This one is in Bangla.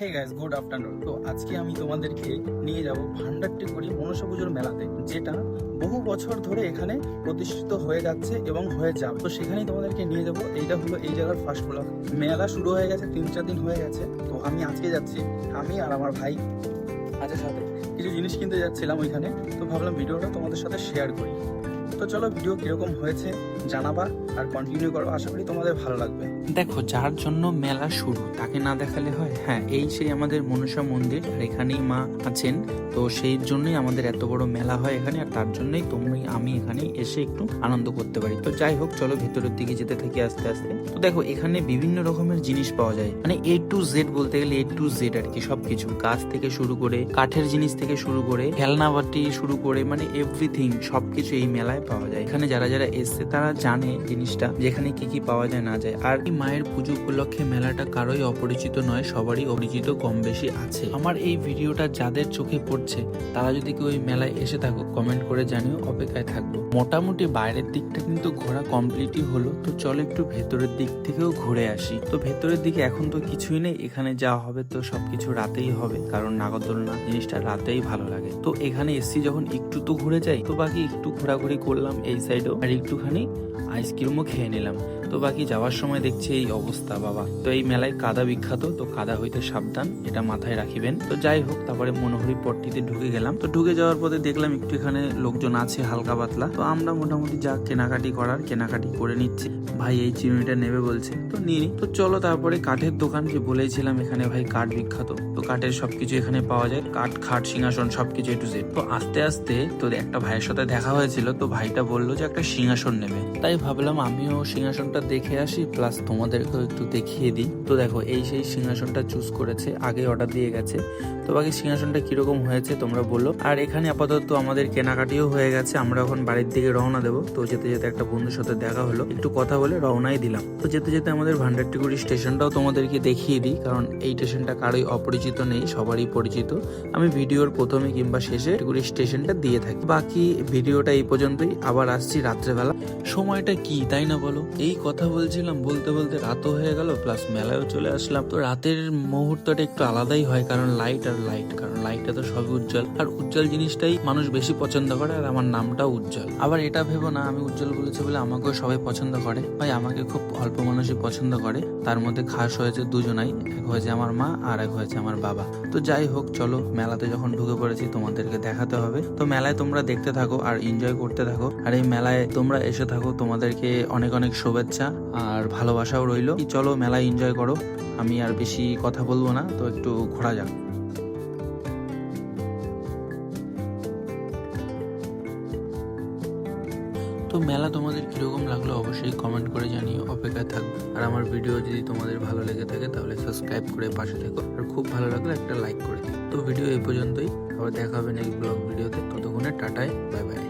হে গাইস গুড আফটারনুন তো আজকে আমি তোমাদেরকে নিয়ে যাব ভান্ডারটিকুড়ি মনসা পুজোর মেলাতে, যেটা বহু বছর ধরে এখানে প্রতিষ্ঠিত হয়ে যাচ্ছে এবং হয়ে যাবে। তো সেখানেই তোমাদেরকে নিয়ে যাব। এইটা হলো এই জায়গার ফার্স্ট ব্লক মেলা শুরু হয়ে গেছে, তিন চার দিন হয়ে গেছে। তো আমি আজকে যাচ্ছি, আমি আর আমার ভাই। আছে সাথে কিছু জিনিস কিনতে যাচ্ছিলাম ওইখানে। তো ভাবলাম ভিডিওটা তোমাদের সাথে শেয়ার করি। তো চলো ভিডিও কীরকম হয়েছে জানাবা আর কন্টিনিউ করো, আশা করি তোমাদের ভালো লাগবে। দেখো, যার জন্য মেলা শুরু, তাকে না দেখালে হয়? হ্যাঁ এই সেই আমাদের মনসা মন্দির, আর এখানেই মা আছেন, তো সেই জন্যই আমাদের এত বড় মেলা হয় এখানে, আর তার জন্যই তুমি আমি এখানে এসে একটু আনন্দ করতে পারি। তো যাই হোক, চলো ভেতরের দিকে যেতে থাকি আস্তে আস্তে। তো দেখো, এখানে বিভিন্ন রকমের জিনিস পাওয়া যায়। মানে এ টু জেড বলতে গেলে এ টু জেড আর কি, সবকিছু। গাছ থেকে শুরু করে, কাঠের জিনিস থেকে শুরু করে খেলনা বাটি শুরু করে মানে এভরিথিং সবকিছু এই মেলায় পাওয়া যায়। এখানে যারা যারা এসছে, তারা জানে জিনিসটা যেখানে কি কি পাওয়া যায়, না যায়। আর এই মায়ের পুজো উপলক্ষে মেলাটা কারোই অপরিচিত নয়, সবারই অপরিচিত, কম বেশি আছে। আমার এই ভিডিওটা যাদের চোখে পড়ছে, তারা যদি কেউ এই মেলায় এসে থাকো কমেন্ট করে জানিও, অপেক্ষায় থাকব। মোটামুটি বাইরের দিকটা কিন্তু ঘোরা কমপ্লিটই হলো, তো চলো একটু ভেতরের দিক থেকেও ঘুরে আসি। তো ভেতরের দিকে এখন তো কিছুই নেই, এখানে যা হবে তো সবকিছু রাতেই হবে, কারণ নাগরদোলনা জিনিসটা রাতেই ভালো লাগে। তো এখানে এসছি যখন একটু তো ঘুরে যাই, তো বাকি একটু ঘোরাঘুরি করলাম এই সাইডও আর একটুখানি আইসক্রিমও খেয়ে নিলাম। তো বাকি যাওয়ার সময় দেখছি এই অবস্থা, বাবা। তো এই মেলায় কাদা বিখ্যাত, তো কাদা হইতে সাবধান, এটা মাথায় রাখিবেন। তো যাই হোক, তারপরে মনোহরি পট্টিতে ঢুকে গেলাম। তো ঢুকে যাওয়ার পথে দেখলাম একটু এখানে লোকজন আছে হালকা পাতলা। তো আমরা মোটামুটি যা কেনাকাটি করার, কেনাকাটি করে নিচ্ছি। ভাই এই চিরুনিটা নেবে বলছে। তো নিয়ে। তো চলো তারপরে কাঠের দোকান যে বলেছিলাম এখানে ভাই কাঠ বিখ্যাত। কাঠের সবকিছু এখানে পাওয়া যায়। কাঠ, খাট, সিংহাসন সবকিছু একটু জেড তো আস্তে আস্তে তো একটা ভাইয়ের সাথে দেখা হয়েছিল, তো ভাইটা বলল যে একটা সিংহাসন নেবে। তাই ভাবলাম আমিও সিংহাসনটা দেখে আসি প্লাস তোমাদেরকেও একটু দেখিয়ে দিই। তো দেখো, এই সেই সিংহাসনটা চুজ করেছে, আগে অর্ডার দিয়ে গেছে। তো বাকি সিংহাসনটা কীরকম হয়েছে তোমরা বলো। আর এখানে আপাতত আমাদের কেনাকাটিও হয়ে গেছে, আমরা এখন বাড়ির দিকে রওনা দেবো। তো যেতে যেতে একটা বন্ধুর সাথে দেখা হলো, একটু কথা বলে রওনাই দিলাম। তো যেতে যেতে আমাদের ভান্ডারটিগুড়ি স্টেশনটাও তোমাদেরকে দেখিয়ে দিই, কারণ এই স্টেশনটা কারোই অপরিচিত নেই, সবারই পরিচিত। আমি ভিডিওর প্রথমে কিংবা শেষে টিগুড়ি স্টেশনটা দিয়ে থাকি। বাকি ভিডিওটা এই পর্যন্তই। আবার আসছি রাত্রেবেলা। সময়টা কি, তাই না বলো? এই কথা বলছিলাম, বলতে বলতে রাতও হয়ে গেল প্লাস মেলায়ও চলে আসলাম। তো রাতের মুহূর্তটা একটু আলাদাই হয়, কারণ লাইট আর লাইট কারণ লাইটটা তো সবই উজ্জ্বল। আর উজ্জ্বল জিনিসটাই মানুষ বেশি পছন্দ করে, আর আমার নামটাও উজ্জ্বল। আবার এটা ভেবো না, আমি উজ্জ্বল বলেছি বলে আমাকেও সবাই পছন্দ করে। ভাই, আমাকে খুব অল্প মানুষই পছন্দ করে। তার মধ্যে খাস হয়েছে দুজনাই, এক হয়েছে আমার মা আর এক হয়েছে আমার বাবা। তো যাই হোক, চলো, মেলাতে যখন ঢুকে পড়েছি, তোমাদেরকে দেখাতে হবে। তো মেলায় তোমরা দেখতে থাকো আর এনজয় করতে থাকো। আর এই মেলায় তোমরা এসে থাকো, তোমাদেরকে অনেক অনেক শুভেচ্ছা আর ভালোবাসাও রইল। চলো, মেলায় এনজয় করো। আমি আর বেশি কথা বলব না, তো একটু ঘোরা যাক। মেলা তোমাদের কীরকম লাগল অবশ্যই কমেন্ট করে জানিও, অপেক্ষায় থাকব। আর আমার ভিডিও যদি তোমাদের ভালো লেগে থাকে তাহলে সাবস্ক্রাইব করে পাশে থেকো। আর খুব ভালো লাগলে একটা লাইক করে দিও। তো ভিডিও এই পর্যন্তই, আবার দেখা হবে নেক্সট ব্লগ ভিডিওতে ততক্ষণে টাটায় বাই বাই